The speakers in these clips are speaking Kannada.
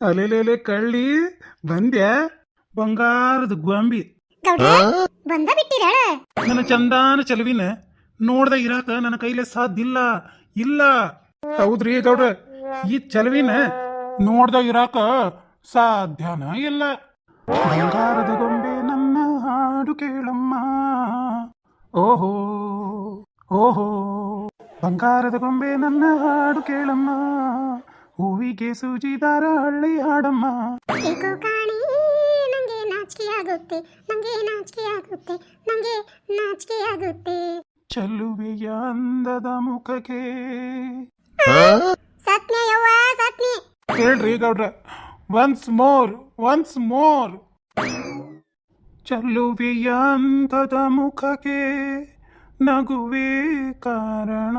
ಅಲೆಲೆಲೆ ಕಳ್ಳಿ ಬಂದ್ಯಾ ಬಂಗಾರದ ಗೊಂಬಿ. ಬಂದ ಬಿಟ್ಟಿರ ನನ್ನ ಚಂದಾನ ಚಲುವಿನ ನೋಡ್ದ ಇರಾಕ ನನ್ನ ಕೈಲೇ ಸಾಧ್ಯ ಇಲ್ಲ ಇಲ್ಲ. ಹೌದ್ರಿ ಗೌಡ್ರ ಈ ಚಲುವಿನ ನೋಡ್ದ ಇರಾಕ ಸಾಧ್ಯನ ಇಲ್ಲ. ಬಂಗಾರದ ಗೊಂಬೆ ನನ್ನ ಹಾಡು ಕೇಳಮ್ಮ. ಓಹೋ ಓಹೋ. ಬಂಗಾರದ ಗೊಂಬೆ ನನ್ನ ಹಾಡು ಕೇಳಮ್ಮ. ಹೂವಿಗೆ ಸೂಜಿದಾರ ಹಳ್ಳಿ ಹಾಡಮ್ಮ. ಏಕೋ ಕಾಣಿ ನಂಗೆ ನಾಚಿಕೆ ಆಗುತ್ತೆ ನಂಗೆ ನಾಚಿಕೆ ಆಗುತ್ತೆ ನಂಗೆ ನಾಚಿಕೆ ಆಗುತ್ತೆ ಚೆಲುವೆಯ ಅಂದದ ಮುಖಕ್ಕೆ. ಸತ್ನೆ ಯವ್ವ ಸತ್ನೆ. ಹೇಳ್ರಿ ಗೌಡ್ರ ಒನ್ಸ್ ಮೋರ್ ಒನ್ಸ್ ಮೋರ್ ಚೆಲ್ಲುವೆಯ ಅಂದದ ಮುಖಕ್ಕೆ ನಗುವೆ ಕಾರಣ.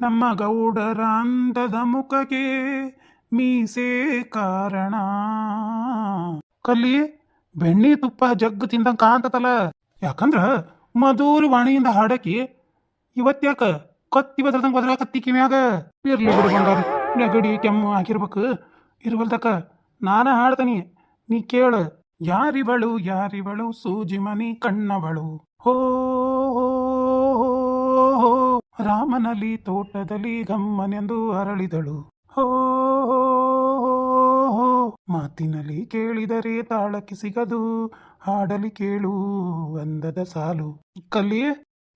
ನಮ್ಮ ಗೌಡರ ಅಂದದ ಮುಖಕ್ಕೆ ಮೀಸೆ ಕಾರಣ. ಕಲ್ಲಿ ಬೆಣ್ಣೆ ತುಪ್ಪ ಜಗ್ಗು ತಿಂದಂಗ ಕಾಂತತಲ್ಲ ಯಾಕಂದ್ರ ಮಧುರ ವಾಣಿಯಿಂದ ಹಾಡಕಿ ಇವತ್ತ್ಯಾಕ ಕತ್ತಿ ಬದ್ರದಂಗ ಬದ್ರಾಕತ್ತಿ ಕಿವ್ಯಾಗ. ಇರ್ಲಿ ಬಿಡು ಬಂಗಾರ ನೆಗಡಿ ಕೆಮ್ಮು ಆಗಿರ್ಬೇಕು. ಇರ್ವಲ್ದಕ್ಕ ನಾನ ಹಾಡ್ತೀನಿ ನೀ ಕೇಳು. ಯಾರಿವಳು ಯಾರಿವಳು ಸೂಜಿ ಮನಿ ಕಣ್ಣವಳು. ಹೋ, ರಾಮನಲ್ಲಿ ತೋಟದಲ್ಲಿ ಗಮ್ಮನೆಂದು ಅರಳಿದಳು. ಹೋ ಮಾತಿನಲ್ಲಿ ಕೇಳಿದರೆ ತಾಳಕ್ಕೆ ಸಿಗದು, ಹಾಡಲಿ ಕೇಳು ಅಂದದ ಸಾಲು. ಕಲ್ಲಿ,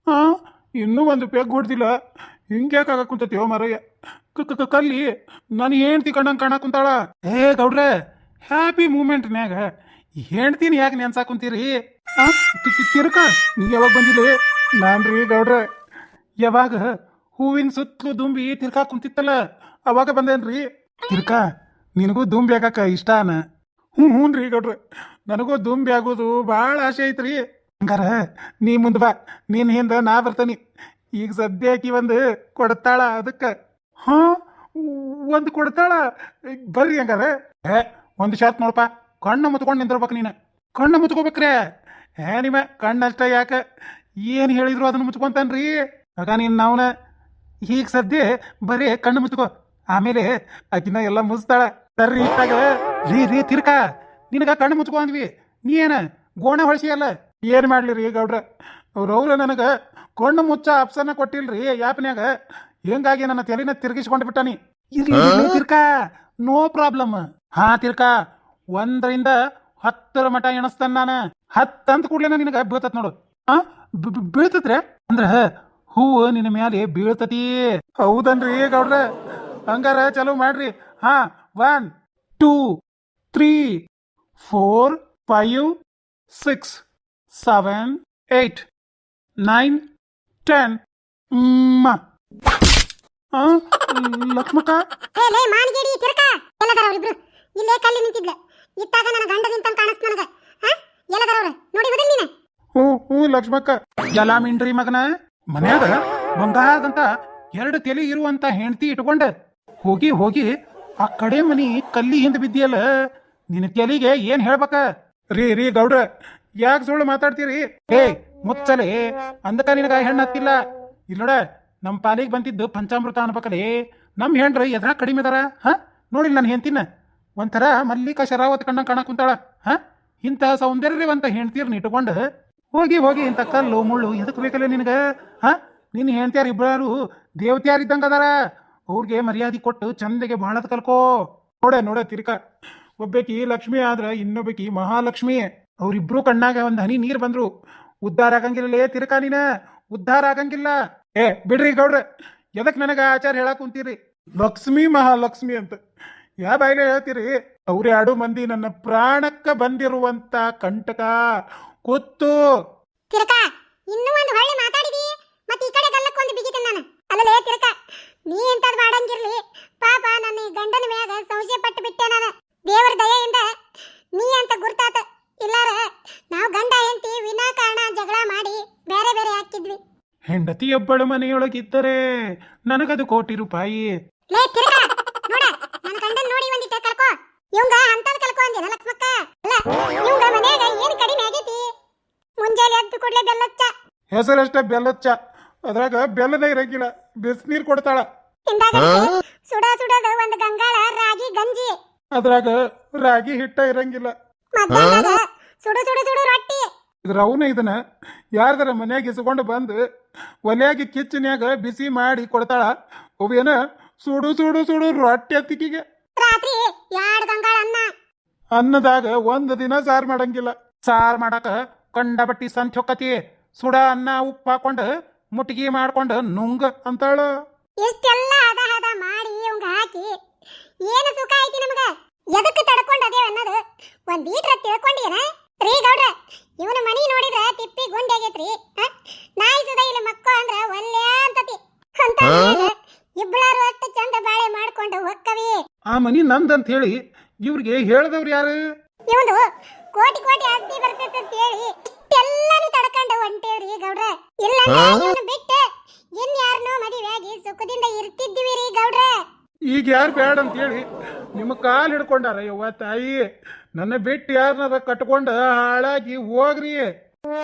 ಆ, ಇನ್ನೂ ಒಂದು ಪೆಗ್ ಹೊಡ್ದಿಲ್ಲ. ಹಿಂಗ್ಯಾಕ ಆಗ ಓ ಮರಯ್ಯ? ಕಲ್ಲಿ, ನಾನು ಹೆಂಡ್ತಿ ಕಣ್ಣಂಗ್ ಕಾಣ ಕುಂತಾಳ? ಏ, ಗೌಡ್ರೆ ಹ್ಯಾಪಿ ಮೂಮೆಂಟ್ನ್ಯಾಗ ಹೆಂಡ್ತೀನಿ ಯಾಕೆ ನೆನ್ಸಾಕುಂತೀರಿ ತಿರ್ಕ, ನೀ ಯಾವಾಗ ಬಂದಿಲ್ಲ ನಾನ್ರಿ ಗೌಡ್ರೆ. ಯಾವಾಗ ಹೂವಿನ ಸುತ್ತಲೂ ದುಂಬಿ ತಿರ್ಕಾ ಕುಂತಿತ್ತಲ್ಲ, ಅವಾಗ ಬಂದೇನ್ರಿ? ತಿರ್ಕಾ, ನಿನಗೂ ದುಂಬಿ ಆಗಾಕ ಇಷ್ಟಾನ ಹ್ಞೂ ಹ್ಞೂ ರೀ ಗೌಡ್ರಿ. ನನಗೂ ದುಂಬಿ ಆಗೋದು ಭಾಳ ಆಸೆ ಐತ್ರಿ. ಹಂಗಾರ ನೀ ಮುಂದೆ ಬಾ ನಿನ್ನ ಹಿಂದೆ ನಾ ಬರ್ತೀನಿ. ಈಗ ಸದ್ಯಕ್ಕೆ ಒಂದು ಕೊಡ್ತಾಳ ಅದಕ್ಕೆ. ಹಾಂ, ಒಂದು ಕೊಡ್ತಾಳ? ಬರ್ರಿ ಹಂಗಾರ. ಏ, ಒಂದು ಶಾತ್ ನೋಡಪ್ಪ, ಕಣ್ಣು ಮುತ್ಕೊಂಡು ನಿಂತಿರ್ಬೇಕು ನೀನು. ಕಣ್ಣು ಮುತ್ಕೋಬೇಕ್ರೆ. ಏ, ನಿಮ್ಮ ಕಣ್ಣಷ್ಟ ಯಾಕೆ ಏನು ಹೇಳಿದ್ರು ಅದನ್ನು ಮುಚ್ಕೊಂತಾನ್ರಿ ಆಗ ನೀನು ನಾವ್ನ ಈಗ ಸದ್ಯ ಬರೀ ಕಣ್ಣು ಮುಚ್ಕೋ ಆಮೇಲೆ ಅಕ್ಕಿನ ಎಲ್ಲ ಮುಚ್ತಾಳ ಸರ್ರಿ ಇಟ್ಟಾಗ ರೀ ರೀ ತಿರ್ಕ ನಿನಗ ಕಣ್ಣು ಮುಚ್ಕೋ ಅಂದ್ವಿ. ನೀ ಏನ ಗೋಣ ಹೊಳಸಿ ಅಲ್ಲ ಏನ್ ಮಾಡ್ಲಿ ರೀ ಗೌಡ್ರ ಅವ್ರವ್ರ ನನಗೆ ಕಣ್ಣು ಮುಚ್ಚ ಆಪ್ಷನ್ ಕೊಟ್ಟಿಲ್ರಿ ಯಾಪ್ನ್ಯಾಗ ಹೆಂಗಾಗಿ ನನ್ನ ತಲೆನ ತಿರ್ಗಿಸ್ಕೊಂಡು ಬಿಟ್ಟಾನಿ? ಇರ್ಲಿ ತಿರ್ಕ ನೋ ಪ್ರಾಬ್ಲಮ್. ಹಾ ತಿರ್ಕ ಒಂದರಿಂದ ಹತ್ತರ ಮಟ ಎಣಸ್ತಾನ ನಾನು. ಹತ್ತು ಅಂತ ಕೂಡಲೇ ನಿನಗೆ ಬೀಳ್ತತ್ ನೋಡು. ಹಾಂ ಬೀಳ್ತತ್ರೆ ಅಂದ್ರ ಹೂವು ನಿನ್ನ ಮ್ಯಾಲೆ ಬೀಳ್ತತಿ. ಹೌದನ್ರಿ ಗೌಡ್ರ. ಹಂಗಾರ ಚಲೋ ಮಾಡ್ರಿ. ಹಾ one two three four five six seven eight nine ten Lakshmakka? ಮಾನ್ಗೇಡಿ ತಿರ್ಕ. ಎಲ್ಲದಾರ ಅವರಿಬ್ರು. ಇಲ್ಲೇ ಕಲ್ಲಿ ನಿಂತಿದ್ಲ. ಇತ್ತಾಗ ನನ್ನ ಗಂಡ ನಿಂತಂಗ್ ಕಾಣಿಸ್ತ ನನಗ. ಹಾ ಎಲ್ಲದಾರ ಅವ್ರ. ನೋಡಿ ಬದಲ್ ನೀನೆ. ಹ್ಞೂ ಹ್ಞೂ ಲಕ್ಷ್ಮಕ್ಕ. ಎಲ್ಲ ಮಿಂಡ್ರಿ ಮಗನ? ಮನ್ಯಾಗ ಬಂಗಾರದಂತ ಎರಡು ತಲೆ ಇರುವಂತ ಹೆಂಡತಿ ಇಟ್ಕೊಂಡ ಹೋಗಿ ಹೋಗಿ ಆ ಕಡೆ ಮನಿ ಕಲ್ಲಿ ಹಿಂದೆ ಬಿದ್ದಿಯಲ್ಲ ನಿನ್ನ ತಲೆಗೆ ಏನ್ ಹೇಳ್ಬೇಕ? ರೀ ರೀ, ಗೌಡ್ರ, ಯಾಕೆ ಸುಳ್ಳು ಮಾತಾಡ್ತೀರಿ? ಏ, ಮುಚ್ಚಲೆ, ಅಂದಕ ನಿನಗ ಹೆಣ್ಣು ಹತ್ತಿಲ್ಲ? ಇಲ್ಲ ನೋಡ ನಮ್ಮ ಪಾಲಿಗೆ ಬಂದಿದ್ದು ಪಂಚಾಮೃತ ಅನ್ಬೇಕಲೇ ನಮ್ಮ ಹೆಣ್ರ ಎದ್ರ ಕಡಿಮೆ ಅದಾರ, ಹಾ? ನೋಡಿಲ್ಲ ನಾನು ಹೆಂಡ್ತಿನ? ಒಂಥರ ಮಲ್ಲಿಕ ಶರಾವತ್ ಕಣ್ಣ ಕಾಣ ಕುಂತಾಳ, ಹಾ? ಇಂತಹ ಸೌಂದರ್ಯವಂತ ಹೆಂಡ್ತೀರ್ನ ಇಟ್ಕೊಂಡು ಹೋಗಿ ಹೋಗಿ, ಇಂಥ ಕಲ್ಲು, ಮುಳ್ಳು ಎದಕ್ಕೆ ಬೇಕಲ್ಲ ನಿನಗೆ? ಹಾ? ನಿನ್ನ ಹೆಂಡ್ತಿಯಾರ ಇಬ್ಬರು ದೇವತೆಯಾರ ಇದ್ದಂಗೆ ಅದಾರ. ಅವ್ರಿಗೆ ಮರ್ಯಾದೆ ಕೊಟ್ಟು ಚಂದಗೆ ಬಹಳದ ಕಲ್ಕೋ. ನೋಡ ನೋಡ, ತಿರ್ಕ. ಒಬ್ಬಾಕಿ ಲಕ್ಷ್ಮಿ ಆದ್ರೆ ಇನ್ನೊಬ್ಬಾಕಿ ಮಹಾಲಕ್ಷ್ಮಿ. ಅವ್ರಿಬ್ರು ಕಣ್ಣಾಗ ಒಂದು ಹನಿ ನೀರು ಬಂದ್ರು. ಉದ್ಧಾರ ಆಗಂಗಿಲ್ಲ ತಿರ್ಕ ನೀನ. ಉದ್ಧಾರ ಆಗಂಗಿಲ್ಲ. ಏ, ಬಿಡ್ರಿ ಗೌಡ್ರ. ಎದಕ್ ನನಗ ಆಚಾರ ಹೇಳಕ್ ಕುಂತೀರಿ? ಲಕ್ಷ್ಮಿ ಮಹಾಲಕ್ಷ್ಮಿ ಅಂತ. ಯಾ ಬಾಯಿಲೆ ಹೇಳ್ತೀರಿ? ಅವ್ರೆ ಎರಡು ಮಂದಿ ನನ್ನ ಪ್ರಾಣಕ್ಕ ಬಂದಿರುವಂತ ಕಂಟಕ. ಕೊತ್ತು ತಿರಕ ಇನ್ನೂ ಒಂದು ಹೊಳ್ಳಿ ಮಾತಾಡಿದಿ? ಮತ್ತೆ ಈ ಕಡೆ ಗಲ್ಲಕ್ಕೆ ಒಂದು ಬಿಗಿತ ನಾನು. ಅಲ್ಲಲೇ ತಿರ್ಕ ನೀ ಎಂತದ್ ಮಾಡಂಗಿರ್ಲಿ ಪಾಪ ನನ್ನ ಈ ಗಂಡನ ಮ್ಯಾಗ ಸಂಶಯ ಪಟ್ಟು ಬಿಟ್ಟೆ ನಾನು. ದೇವರ ದಯೆಯಿಂದ ನೀ ಅಂತ ಗುರ್ತಾತ. ಇಲ್ಲಾರ ನಾವು ಗಂಡ ಹೆಂಡತಿ ವಿನಾಕಾರಣ ಜಗಳ ಮಾಡಿ ಬೇರೆ ಬೇರೆ ಹಾಕಿದ್ವಿ. ಹೆಂಡತಿಯೊಬ್ಬಳು ಮನೆಯೊಳಗಿದ್ದರೆ ನನಗದು ಕೋಟಿ ರೂಪಾಯಿ. ಲೇ ತಿರ್ಕ ನೋಡ ನನ್ನ ಗಂಡನ್ ನೋಡಿ ಒಂದಿಟ್ಟ ಕಲ್ಕೋ ಇವಂಗ ಅಂತದ್ ಕಲ್ಕೋ ಅಂದೇನ ಲಕ್ಷ್ಮಕ್ಕ ಅಲ್ಲ ಇವಂಗ ಮನ್ಯಾಗ ಏನ್ ಕಡಿಮೆ ಆಗೈತಿ ಮುಂಜಾನೆ ಎದ್ದು ಕೂಡ್ಲೆ ಬೆಲ್ಲಚ್ಚ ಹೆಸರಷ್ಟೇ ಬೆಲ್ಲಚ್ಚ. ಚಾ ಅದ್ರಾಗ ಬೆಲ್ಲದ ಇರಂಗಿಲ್ಲ. ಬಿಸಿನೀರು ಕೊಡ್ತಾಳ. ತಿಂದಾಗ ಸುಡ ಸುಡದ ಒಂದ್ ಗಂಗಾಳ ರಾಗಿ ಗಂಜಿ. ಅದ್ರಾಗ ರಾಗಿ ಹಿಟ್ಟ ಇರಂಗಿಲ್ಲ. ಮಧ್ಯಾಹ್ನದಾಗ ಸುಡು ಸುಡು ಸುಡು ರೊಟ್ಟಿ. ಇದ್ರ ಅವನ ಇದನ್ನ ಯಾರ್ದಾರ ಮನ್ಯಾಗ ಇಸ್ಕೊಂಡು ಬಂದು ಒಲೆಯಾಗಿ ಕಿಚ್ಚನ್ಯಾಗ ಬಿಸಿ ಮಾಡಿ ಕೊಡ್ತಾಳ. ಅವೇನ ಸುಡು ಸುಡು ಸುಡು ರೊಟ್ಟಿ ಅತ್ತಿಕಿಗೆ ರಾತ್ರಿ ಎರಡ್ ಗಂಗಾಳ ಅನ್ನ. ಅನ್ನದಾಗ ಒಂದು ದಿನ ಸಾರ್ ಮಾಡಂಗಿಲ್ಲ. ಸಾರ್ ಮಾಡಕ ಕಂಡ ಬಟ್ಟಿ ಸಂತ್ ಹೊಕ್ಕತಿ ಸುಡ ಅನ್ನ ಉಪ್ಪು ಹಾಕೊಂಡು ಮುಟ್ಗಿ ಮಾಡ್ಕೊಂಡು ನುಂಗ ಅಂತಾಳ. ಇಷ್ಟೆಲ್ಲ ಹದ ಹದ ಮಾಡಿ ಇವಂಗ ಹಾಕಿ. ಏನು ಸುಖ ಐತಿ ನಮಗ? ಎದಕ್ಕೆ ತಡ್ಕೊಂಡದೇವ ಅನ್ನೋದು? ಒಂದ್ ಈಟ್ರ ತಿಳ್ಕೊಂಡಿರಾ ರೀ ಗೌಡ್ರ ಇವನ ಮನಿ ನೋಡಿದ್ರ ತಿಪ್ಪಿ ಗುಂಡಿ ಆಗೈತ್ರಿ? ನಾಯಿ ಸುದ ಇಲ್ಲಿ ಮಕ್ಕೋ ಅಂದ್ರ ಒಲ್ಲೆ ಅಂತತಿ. ಅಂತ ಇಬ್ಬಳಾರು ಅಷ್ಟು ಚಂದ ಬಾಳೆ ಮಾಡ್ಕೊಂಡು ಹೊಕ್ಕವಿ. ಆ ಮನಿ ನಂದಂತ ಹೇಳಿ ಇವ್ರಿಗೆ ಹೇಳ್ದವ್ರು ಯಾರು? ಇವನು ಕೋಟಿ ಕೋಟಿ ಆಸ್ತಿ ಬರ್ತೈತೆ ಅಂತ ಹೇಳಿ ಇಷ್ಟೆಲ್ಲಾನು ತಡ್ಕೊಂಡು ಹೊಂಟೇವ್ರಿ ಗೌಡ್ರ. ಇಲ್ಲ ಬಿಟ್ಟು ಮದುವೆಯಾಗಿ ಸುಖದಿಂದ ಇರ್ತಿದ್ವಿ ರೀ ಗೌಡ್ರ. ಈಗ ಯಾರು ಬೇಡ ಅಂತ ಹೇಳಿ ನಿಮ್ಮ ಕಾಲು ಹಿಡ್ಕೊಂಡಾರ ಯವ್ವ ತಾಯಿ. ನನ್ನ ಬಿಟ್ಟು ಯಾರನ್ನಾರ ಕಟ್ಕೊಂಡು ಹಾಳಾಗಿ ಹೋಗ್ರಿ.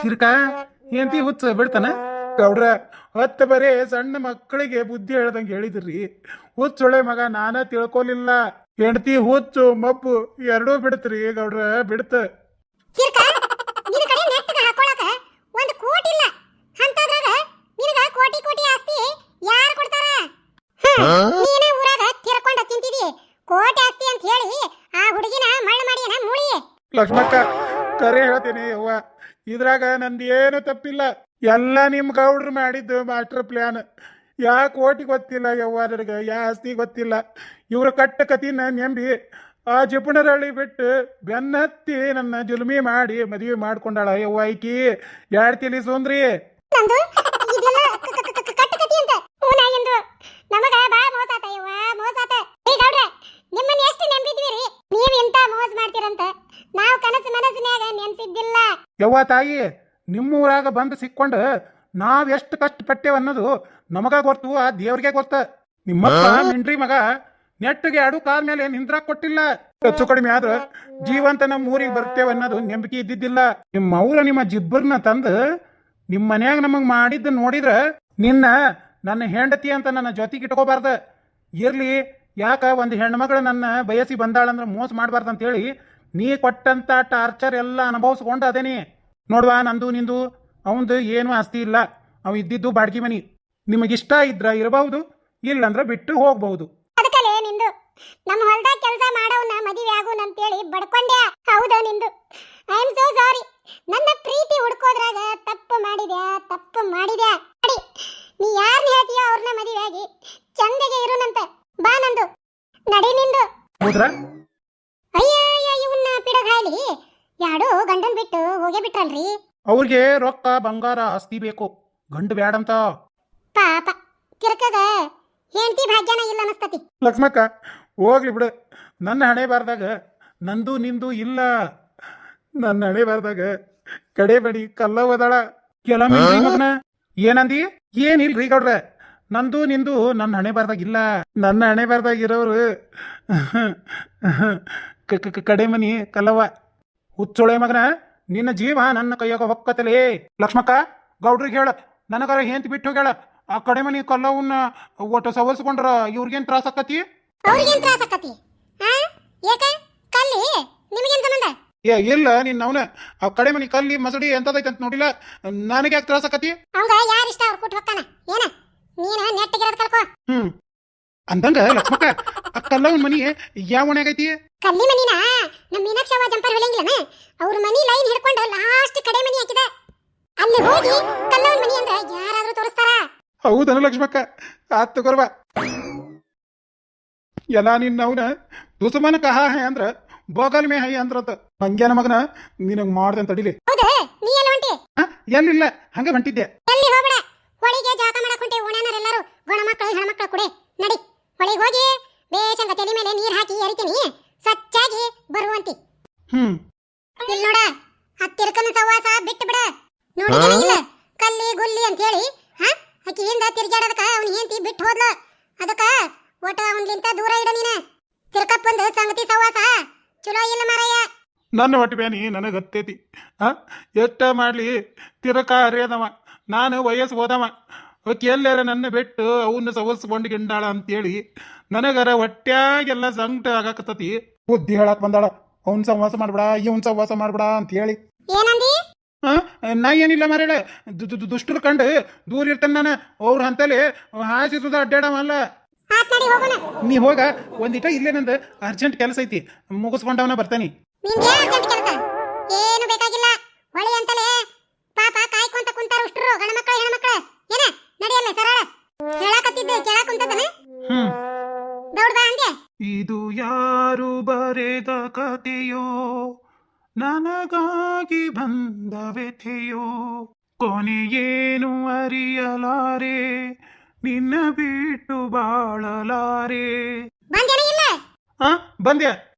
ಹಿರ್ಕ ಎಂತಿ ಹುಚ್ಚ ಬಿಡ್ತಾನ? ಗೌಡ್ರ ಹತ್ತು ಬರೇ ಸಣ್ಣ ಮಕ್ಕಳಿಗೆ ಬುದ್ಧಿ ಹೇಳ್ದಂಗೆ ಹೇಳಿದ್ರಿ. ಹುಚ್ಚೊಳೆ ಮಗ ನಾನ ತಿಳ್ಕೊಲಿಲ್ಲ. ಹೆಂಡತಿ ಹುಚ್ಚು ಮಬ್ಬು ಎರಡೂ ಬಿಡ್ತ್ರಿ ಗೌಡ್ರ ಬಿಡ್ತ ಕಿರ್ಕ ನಿನ್ನ ಕಡೆ ನೆಟ್ಟಗ ಹಾಕೊಳಕ ಒಂದು ಕೋಟಿ ಇಲ್ಲ ಅಂತದ್ರಾಗ ನಿನಗ ಕೋಟಿ ಕೋಟಿ ಆಸ್ತಿ ಯಾರು ಕೊಡ್ತಾರ ಹ್ಮ್, ನೀನೇ ಊರಾಗ ತಿರ್ಕೊಂಡ ತಿಂತಿದಿ ಕೋಟಿ ಆಸ್ತಿ ಅಂತ ಹೇಳಿ ಆ ಹುಡುಗಿನ ಮಳ್ಳ ಮಾಡಿ ಮುಳಿ. ಲಕ್ಷ್ಮಕ್ಕ ಕರೆ ಹೇಳ್ತೀನಿ ಯವ್ವ. ಇದ್ರಾಗ ನಂದು ಏನು ತಪ್ಪಿಲ್ಲ. ಎಲ್ಲ ನಿಮ್ ಗೌಡ್ರು ಮಾಡಿದ್ದು ಮಾಸ್ಟರ್ ಪ್ಲಾನ್ ಯಾ ಕೋಟಿ ಗೊತ್ತಿಲ್ಲ ಯವ್ವ ನನಗೆ ಯಾ ಆಸ್ತಿ ಗೊತ್ತಿಲ್ಲ. ಇವ್ರ ಕಟ್ಟ ಕತಿನ ನೆಂಬಿ ಆ ಜಿಪುಣರಳ್ಳಿ ಬಿಟ್ಟು ಬೆನ್ನತ್ತಿ ನನ್ನ ಜುಲ್ಮಿ ಮಾಡಿ ಮದುವೆ ಮಾಡ್ಕೊಂಡಾಳ ಯವ್ವ ಐಕಿ ಯಾಡ್ ತಿಳಿ ಸುಂದ್ರಿ ನಂದು ಇದೆಲ್ಲ ಕ- ಕ- ಕ- ಕಟ್ಟು ಕತಿ ಅಂತ ಹೂನ ಎಂದು ನಮಗ ಬಾ ಮೋಸ ಆತ ಯವ್ವ ಮೋಸ ಆತ ಏ ಗೌಡ್ರ ನಿಮ್ಮನ್ನ ಎಷ್ಟು ನಂಬಿದ್ವಿ ರೀ ನೀವ್ ಇಂತ ಮೋಸ ಮಾಡ್ತೀರಂತ ನಾವು ಕನಸು ಮನಸ್ಸಿನ್ಯಾಗ ಯವ್ವ ತಾಯಿ ನಿಮ್ಮೂರಾಗ ಬಂದು ಸಿಕ್ಕೊಂಡು ನಾವ್ ಎಷ್ಟು ಕಷ್ಟಪಟ್ಟೇವ್ ಅನ್ನೋದು ನಮಗ ಗೊತ್ತು ಆ ದೇವ್ರಿಗೆ ಗೊತ್ತ. ನಿಮ್ಮ ಮಿಂಡ್ರಿ ಮಗ ನೆಟ್ಟಿಗೆ ಎರಡು ಕಾಲ್ ಮೇಲೆ ನಿಂದ್ರಾಕ್ ಕೊಟ್ಟಿಲ್ಲ. ಹೆಚ್ಚು ಕಡಿಮೆ ಆದ್ರ ಜೀವಂತ ನಮ್ಮ ಊರಿಗೆ ಬರ್ತೇವೆ ಅನ್ನೋದು ನಂಬಿಕೆ ಇದ್ದಿದ್ದಿಲ್ಲ. ನಿಮ್ಮ ಅವ್ರ ನಿಮ್ಮ ಜಿಬ್ಬರ್ನ ತಂದು ನಿಮ್ಮ ಮನ್ಯಾಗ ನಮಗ್ ಮಾಡಿದ್ದ ನೋಡಿದ್ರ ನಿನ್ನ ನನ್ನ ಹೆಂಡತಿ ಅಂತ ನನ್ನ ಜೊತೆಗೆ ಇಟ್ಕೋಬಾರ್ದ. ಇರ್ಲಿ ಯಾಕ ಒಂದು ಹೆಣ್ಮಗಳು ನನ್ನ ಬಯಸಿ ಬಂದಾಳಂದ್ರ ಮೋಸ ಮಾಡಬಾರ್ದು ಅಂತೇಳಿ ನೀ ಕೊಟ್ಟಂತ ಟಾರ್ಚರ್ ಎಲ್ಲ ಅನುಭವಿಸ್ಕೊಂಡು ಅದೇನಿ. ನೋಡ್ವಾ ನಂದು ನಿಂದು, ಅವಂದು ಏನು ಆಸ್ತಿ ಇಲ್ಲ. ಅವ ಇದ್ದಿದ್ದು ಬಾಡ್ಗಿ ಮನಿ. ನಿಮಗಿಷ್ಟ ಇದ್ರ ಇರಬಹುದು, ಇಲ್ಲಂದ್ರ ಬಿಟ್ಟು ಹೋಗ್ಬಹುದು. ಅದಕ್ಕಲೇ ನಿಂದು. ನಮ್ಮ ಹೊಲ್ದಾಗ ಕೆಲಸ ಮಾಡೋನ್ನ ಮದುವೆ ಅಂತ ಅಂತೇಳಿ ಬಡ್ಕೊಂಡ್ಯಾ? ಹೌದು ನಿಂದು. ಐ ಆಮ್ ಸೋ ಸಾರಿ ನನ್ನ ಪ್ರೀತಿ ಹುಡ್ಕೋದ್ರಾಗ ತಪ್ಪು ಮಾಡಿದ್ಯಾ ತಪ್ಪು ಮಾಡಿದ್ಯಾ ನೋಡಿ ನೀ ಯಾರನ್ನ ಹೇಳ್ತೀಯೋ ಅವ್ರನ್ನ ಮದುವೆ ಆಗಿ ಚಂದಗೆ ಇರುನಂತ ಬಾ ನಂದು ನಡಿ ನಿಂದು ಹೌದ್ರ ಅಯ್ಯ ಇವನ್ನ ಪಿಡಗಾಯ್ಲಿ ಯಾಡು ಗಂಡನ್ ಬಿಟ್ಟು ಹೋಗೇ ಬಿಟ್ರಲ್ರಿ ಅವ್ರಿಗೆ ರೊಕ್ಕ ಬಂಗಾರ ಆಸ್ತಿ ಬೇಕು. ಗಂಡು ಬ್ಯಾಡಂತ. ಪಾಪ. ಕಿರ್ಕಗ ಹೆಂಡತಿ ಭಾಗ್ಯನ ಇಲ್ಲ ಅನಸ್ತತಿ. ಲಕ್ಷ್ಮಕ್ಕ ಹೋಗ್ಲಿ ಬಿಡು. ನನ್ನ ಹಣೆ ಬಾರ್ದಾಗ ನಂದು ನಿಂದು ಇಲ್ಲ. ನನ್ನ ಹಣೆ ಬಾರ್ದಾಗ ಕಡೆ ಬಡಿ ಕಲ್ಲ ಓದಾಳ ಕೆಲ ಏನಂದಿ ಮಗನ. ಏನಂದಿ? ಏನಿಲ್ರಿ ಗೌಡ್ರ? ನಂದು ನಿಂದು ನನ್ನ ಹಣೆ ಬಾರ್ದಾಗ ಇಲ್ಲ. ನನ್ನ ಹಣೆ ಬಾರ್ದಾಗ ಇರೋರು ಕಡೆ ಮನಿ ಕಲ್ಲವ್ವ. ಹುಚ್ಚೊಳೆ ಮಗನ. ನಿನ್ನ ಜೀವ ನನ್ನ ಕೈಯಾಗ ಹೊಕ್ಕತಲೇ. ಲಕ್ಷ್ಮಕ್ಕ ಗೌಡ್ರಿಗೆ ಹೇಳ ನನಗರ ಹೆಂತ ಬಿಟ್ಟು ಹೋಗ್ಯಾಳ ಆ ಕಡೆ ಮನಿ ಕಲ್ಲವನ್ನ ಒಟ್ಟು ಸವರ್ಸ್ಕೊಂಡ್ರ ಇವ್ರಿಗೇನ್ ತ್ರಾಸ ಆಕತಿ? ಅವ್ರಿಗೇನ್ ತ್ರಾಸ ಆಕತಿ? ಹಾ ಏಕ? ಕಲ್ಲಿ? ನಿಮಗೇನ್ ಸಂಬಂಧ? ಏ ಇಲ್ಲ ನಿನ್ನ ಅವನ ಆ ಕಡೆ ಮನಿ ಕಲ್ಲಿ ಮಸಡಿ ಎಂತದೈತೆ ಅಂತ ನೋಡಿಲ್ಲ. ನನಗೆ ಯಾಕೆ ತ್ರಾಸ ಆಕತಿ? ಅವಂಗ ಯಾರ ಇಷ್ಟ ಅವ್ರ ಕೊಟ್ಟು ಹೋಗ್ತಾನ? ಏನ? ನೀನ ನೆಟ್ಟಗಿರೋದ್ ಕಲ್ಕೋ. ಹ್ಮ್. ಅಂದಂಗ ಲಕ್ಷ್ಮಕ್ಕ ಆ ಕಲ್ಲವನ್ ಮನಿ ಯಾವ ಮನೆಯಾಗೈತಿ ಕಲ್ಲಿ ಮನಿನ? ನಮ್ಮ ಮೀನಾಕ್ಷವ ಜಂಪರ್ ಹೊಲಿಂಗಿಲ್ಲನ ಅವ್ರ ಮನಿ ಲೈನ್ ಹಿಡ್ಕೊಂಡು ಲಾಸ್ಟ್ ಕಡೆ ಮನಿ ಹಾಕಿದ. ಅಲ್ಲಿ ಹೋಗಿ ಕಲ್ಲವನ್ ಮನಿ ಅಂದ್ರೆ ಯಾರಾದ್ರೂ ತೋರಿಸ್ತಾರ? ಹೌದನ ಲಕ್ಷ್ಮಕ್ಕ. ಆತ್ ತಗೋರ್ವ. ಎಲ್ಲ ನಿನ್ನ ಅವನ ದುಸಮನ ಕಹ ಹೈ ಅಂದ್ರ ಬೋಗಲ್ ಮೇ ಹೈ ಅಂದ್ರಂತ ಹಂಗ್ಯಾನ ಮಗನ ನಿನಗ್ ಮಾಡ್ದೆ ತಡಿಲಿ ಹೌದು ನೀ ಎಲ್ಲ ಹೊಂಟಿ? ಆ, ಎಲ್ಲಿಲ್ಲ ಹಂಗ ಹೊಂಟಿದ್ದೆ. ಎಲ್ಲಿ ಹೋಗ್ಬೇಡ. ಹೊಳಿಗೆ ಜಾಕ ಮಾಡಕ್ ಹೊಂಟಿ ಓಣ್ಯಾನರೆಲ್ಲರೂ ಗೊಣ ಮಕ್ಕಳು ಹೆಣ್ಮಕ್ಳು ಕುಡಿ ನಡಿ. ಹೊಳಿಗೆ ಹೋಗಿ ಬೇಸಂಗ ತಲೆ ಮೇಲೆ ನೀರ್ ಹಾಕಿ ಎರಿತೀನಿ. ಸ್ವಚ್ಛಾಗಿ ಬರುವಂತಿ. ಹ್ಮ್. ಇಲ್ಲಿ ನೋಡ ಹತ್ತಿರಕನ ಸವಾಸ ಬಿಟ್ಟು ಬಿಡ. ನೋಡಿದೇನ ಇಲ್ಲ. ಕಲ್ಲಿ ಗುಲ್ಲಿ ಅಂತ ಹೇಳಿ ಹಾ ಹಿಂದ ತಿರ್ಗಾಡದಕ್ಕ ಅವ್ನ ಹೆಂಡತಿ ಬಿಟ್ಟು ಹೋದ್ಲ. ಅದಕ್ಕ ಒಟ ಅವನ್ಲಿಂತ ದೂರ ಇಡ ನೀನ. ತಿರ್ಕಪ್ಪಂದು ಸಂಗತಿ ಸವಾಸ ಚಲೋ ಇಲ್ಲ ಮಾರಯ್ಯ. ನನ್ನ ಹೊಟ್ಟೆ ಬೇನಿ ನನಗೆ ಹತ್ತೈತಿ. ಆ? ಎಷ್ಟ ಮಾಡ್ಲಿ? ತಿರಕ ಅರಿಯದವ ನಾನು ವಯಸ್ಸು ಹೋದವ. ಆಕಿ ಎಲ್ಲಾರ ನನ್ನ ಬಿಟ್ಟು ಅವನ್ನ ಸವಸ್ಕೊಂಡು ಗಿಂಡಾಳ ಅಂತೇಳಿ ನನಗರ ಹೊಟ್ಯಾಗೆಲ್ಲ ಸಂಕಟ ಆಗಾಕತ್ತತಿ. ಬುದ್ಧಿ ಹೇಳಕ್ ಬಂದಾಳ. ಅವ್ನ ಸಹವಾಸ ಮಾಡ್ಬೇಡ ಇವನ್ ಸಹವಾಸ ಮಾಡ್ಬೇಡ ಅಂತ ಹೇಳಿ ಏನಂದಿ ನಾ ಏನಿಲ್ಲ ಮಾರೇಳೆ ದುಷ್ಟರು ಕಂಡು ದೂರ ಇರ್ತೇನೆ ನಾನು. ಅವ್ರ ಹಂತಲ್ಲಿ ಹಾಸಿ ಸುದ ಅಡ್ಡಾಡವಲ್ಲ. ನೀ ಹೋಗ ಒಂದಿಟ ಇಲ್ಲೇ ನಂದು ಅರ್ಜೆಂಟ್ ಕೆಲಸ ಐತಿ. ಮುಗಿಸ್ಕೊಂಡವನ ಬರ್ತಾನಿ ನಿಂಗೆ ಅರ್ಜೆಂಟ್ ಕೆಲಸ ಏನು ಬೇಕಾಗಿಲ್ಲ ಹೊಳಿ ಅಂತಲೇ ಪಾಪ ಕಾಯ್ಕೊಂತ ಕುಂತಾರ ಉಷ್ಟ್ರು ಗಂಡ ಮಕ್ಕಳು ಹೆಣ್ಮಕ್ಳು ಏನ ನಡಿಯಲ್ಲ ಸರಳ ಹೇಳಾಕತ್ತಿದ್ದೆ ಕೇಳಾಕ ಕುಂತದನ ಹ್ಮ್ ದೌಡ್ ಬಾ ಅಂದೆ ಇದು ಯಾರು ಬರೆದ ಕಥೆಯೋ? ನನಗಾಗಿ ಬಂದ ವ್ಯಥೆಯೋ? ಕೊನೆಯೇನು ಅರಿಯಲಾರೆ? ನಿನ್ನ ಬಿಟ್ಟು ಬಾಳಲಾರೆ. ಬಂದ್ಯಾ?